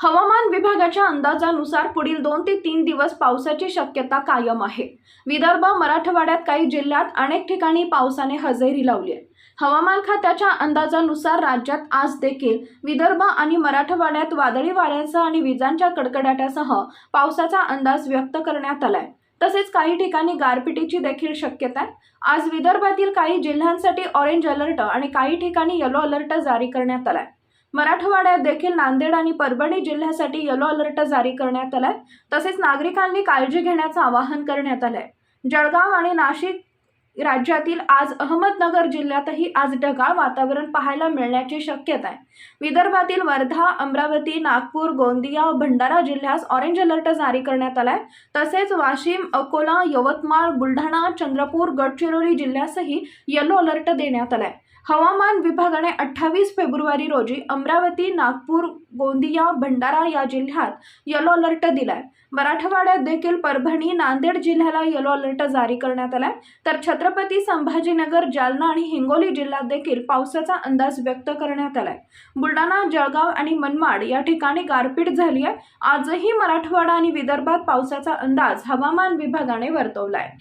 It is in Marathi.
हवामान विभागाच्या अंदाजानुसार पुढील दोन ते तीन दिवस पावसाची शक्यता कायम आहे. विदर्भ मराठवाड्यात काही जिल्ह्यात अनेक ठिकाणी पावसाने हजेरी लावली आहे. हवामान खात्याच्या अंदाजानुसार राज्यात आज देखील विदर्भ आणि मराठवाड्यात वादळी वाऱ्यासह आणि विजांच्या कडकडाटासह पावसाचा अंदाज व्यक्त करण्यात आलाय. तसेच काही ठिकाणी गारपिटीची देखील शक्यता आहे. आज विदर्भातील काही जिल्ह्यांसाठी ऑरेंज अलर्ट आणि काही ठिकाणी येलो अलर्ट जारी करण्यात आलाय. मराठवाड्यात देखील नांदेड आणि परभणी जिल्ह्यासाठी येलो अलर्ट जारी करण्यात आलाय. तसेच नागरिकांनी काळजी घेण्याचं आवाहन करण्यात आलंय. जळगाव आणि नाशिक राज्यातील आज अहमदनगर जिल्ह्यातही आज ढगाळ वातावरण पाहायला मिळण्याची शक्यता आहे विदर्भातील वर्धा अमरावती नागपूर गोंदिया भंडारा जिल्ह्यास ऑरेंज अलर्ट जारी करण्यात आलाय. तसेच वाशिम अकोला यवतमाळ बुलढाणा चंद्रपूर गडचिरोली जिल्ह्यासही येलो अलर्ट देण्यात आलाय. हवामान विभागाने अठ्ठावीस फेब्रुवारी रोजी अमरावती नागपूर गोंदिया भंडारा या जिल्ह्यात येलो अलर्ट दिलाय. मराठवाड्यात देखील परभणी नांदेड जिल्ह्याला येलो अलर्ट जारी करण्यात आलाय. तर छत्रपती संभाजीनगर जालना आणि हिंगोली जिल्ह्यात देखील पावसाचा अंदाज व्यक्त करण्यात आलाय. बुलढाणा जळगाव आणि मनमाड या ठिकाणी गारपीट झाली आहे आजही मराठवाडा आणि विदर्भात पावसाचा अंदाज हवामान विभागाने वर्तवलाय.